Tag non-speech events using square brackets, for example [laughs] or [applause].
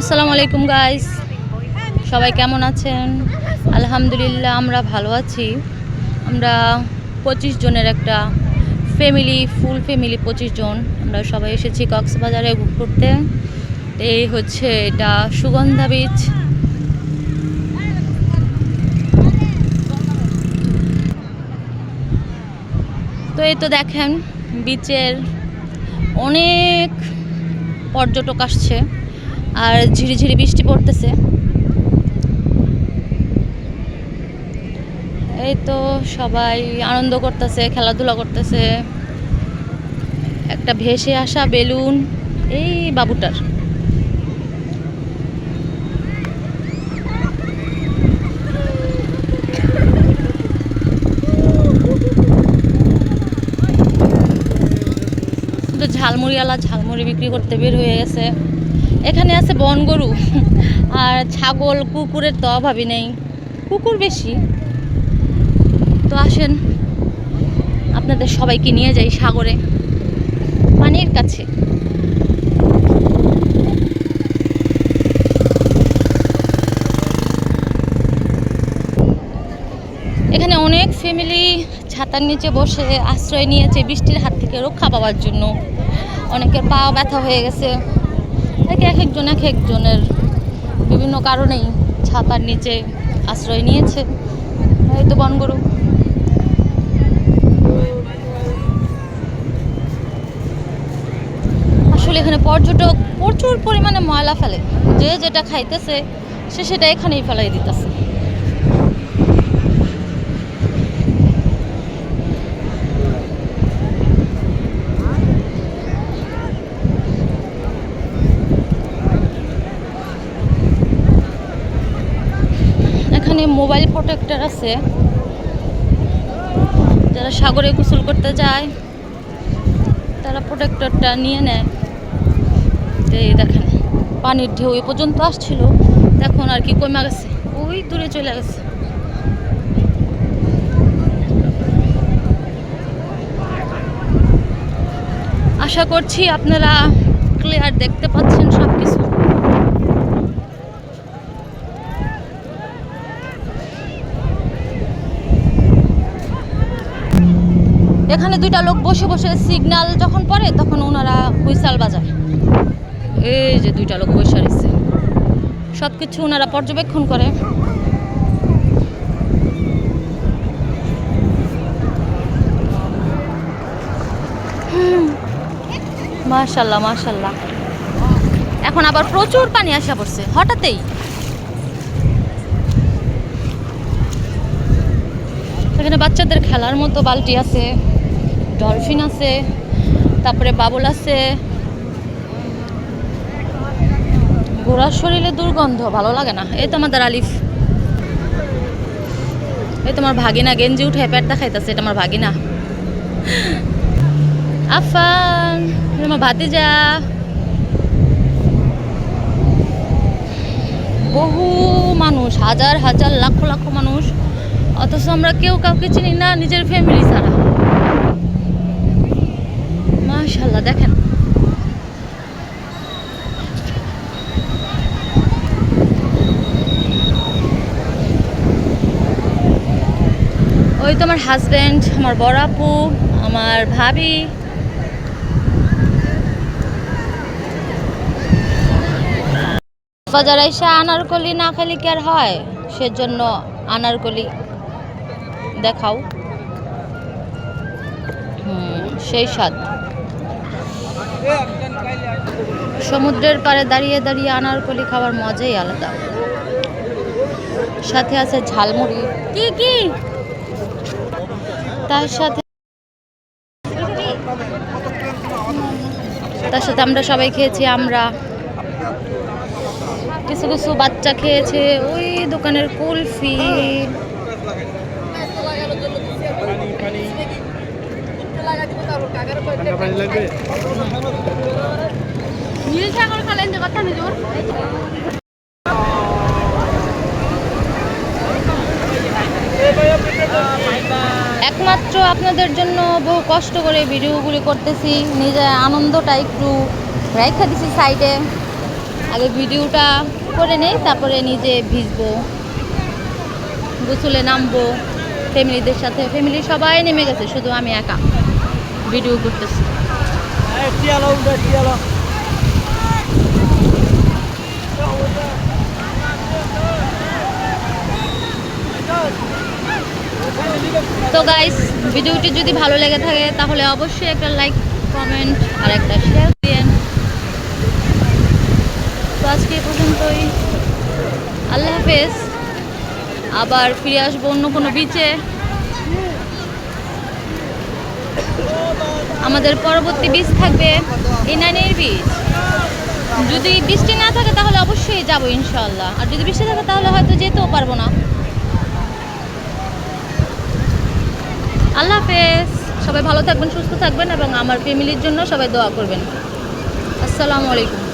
আসসালামু আলাইকুম গাইস সবাই কেমন আছেন? আলহামদুলিল্লাহ, আমরা ভালো আছি। আমরা পঁচিশ জনের একটা ফ্যামিলি ফুল ফ্যামিলি পঁচিশ জন। আমরা সবাই এসেছি কক্সবাজারে ঘুরতে। এই হচ্ছে এটা সুগন্ধা বীচ তো এই তো দেখেন বিচের অনেক পর্যটক আসছে। আর ঝিরিঝিরি বৃষ্টি পড়তেছে। এই তো সবাই আনন্দ করতেছে, খেলাধুলা করতেছে। একটা ভেসে আসা বেলুন, এই বাবুটার। ঝালমুড়িওয়ালা ঝালমুড়ি বিক্রি করতে বের হয়ে গেছে। এখানে আছে বন গরু [laughs] আর ছাগল, কুকুরের তো অভাবই নেই। কুকুর বেশি। তো আসেন, আপনাদের সবাইকে নিয়ে যাই সাগরে, পানির কাছে। এখানে অনেক ফ্যামিলি ছাতার নিচে বসে আশ্রয় নিয়েছে বৃষ্টির হাত থেকে রক্ষা পাওয়ার জন্য। অনেকের পা ব্যথা হয়ে গেছে। এক এক একজন, এক একজনের বিভিন্ন কারণেই ছাতার নিচে আশ্রয় নিয়েছে। হয়তো বনগরু। আসলে এখানে পর্যটক প্রচুর পরিমাণে ময়লা ফেলে। যে যেটা খাইতেছে, সে সেটা এখানেই ফেলাই দিতেছে। এখানে মোবাইল প্রোটেক্টর আছে। যারা সাগরে গোসল করতে যায়, তারা প্রোটেক্টরটা নিয়ে নেয়। এই দেখেন, পানির ঢেউ এ পর্যন্ত আসছিল, এখন আর কি কমে গেছে। ওই দূরে চলে গেছে। আশা করছি আপনারা ক্লিয়ার দেখতে পাচ্ছেন সব কিছু এখানে দুইটা লোক বসে বসে সিগন্যাল যখন পড়ে, তখন ওনারা হুইসাল বাজায়। এই যে দুইটা লোক বসে রয়েছে। সব কিছু ওনারা পর্যবেক্ষণ করে। মাশাল্লাহ মাশাল্লাহ। এখন আবার প্রচুর পানি আসা পড়ছে, হঠাৎই। এখানে বাচ্চাদের খেলার মতো বালতি আছে। ডলফিন আছে, তারপরে বাবুল আছে। ঘোড়ার শরীরে দুর্গন্ধ, ভালো লাগে না। এই তো আমাদের আলিফ। এই তোমার ভাগিনা গেঞ্জি উঠে পেট দেখাইতেছে, এটা আমার ভাগিনা। আফান আমার ভাতিজা। বহু মানুষ, হাজার হাজার, লাখ লাখ মানুষ। অথচ আমরা কেউ কাউকে চিনি না, নিজের ফ্যামিলি ছাড়া। মাশাল্লাহ দেখেন। ওই তো আমার হাজব্যান্ড আমার বড় আপু, আমার ভাবি। বাজার এসে আনারকলি না খেলে কি আর হয়? সেজন্য আনারকলি দেখাও। হুম, সেই স্বাদ। সমুদ্রের পাড়ে দাঁড়িয়ে দাঁড়িয়ে আনারকলি খাওয়ার মজাই আলাদা। সাথে আছে ঝালমুড়ি। কি কি? তার সাথে তার সাথে আমরা সবাই খেয়েছি আমরা। কিছু কিছু বাচ্চা খেয়েছে ওই দোকানের কুলফি। একমাত্র আপনাদের জন্য বহু কষ্ট করে ভিডিওগুলি করতেছি। নিজের আনন্দটা একটু রেখা দিছি সাইডে। আগে ভিডিওটা করে নেই, তারপরে নিজে ভিজবো, গোসলে নামবো, ফ্যামিলিদের সাথে। ফ্যামিলি সবাই নেমে গেছে, শুধু আমি একা। ভিডিও করতেছি। তো গাইস ভিডিওটি যদি ভালো লেগে থাকে তাহলে অবশ্যই একটা লাইক কমেন্ট আর একটা শেয়ার দিন তো আজকে এ পর্যন্তই। আল্লাহ হাফেজ। আবার ফিরে আসব অন্য কোনো বিচে আমাদের পরবর্তী বীজ থাকবে ইনানির বীজ। যদি বৃষ্টি না থাকে তাহলে অবশ্যই যাব ইনশাল্লাহ আর যদি বৃষ্টি থাকে তাহলে হয়তো যেতেও পারব না। আল্লাহ হাফেজ। সবাই ভালো থাকবেন, সুস্থ থাকবেন এবং আমার ফ্যামিলির জন্য সবাই দোয়া করবেন। আসসালামু আলাইকুম।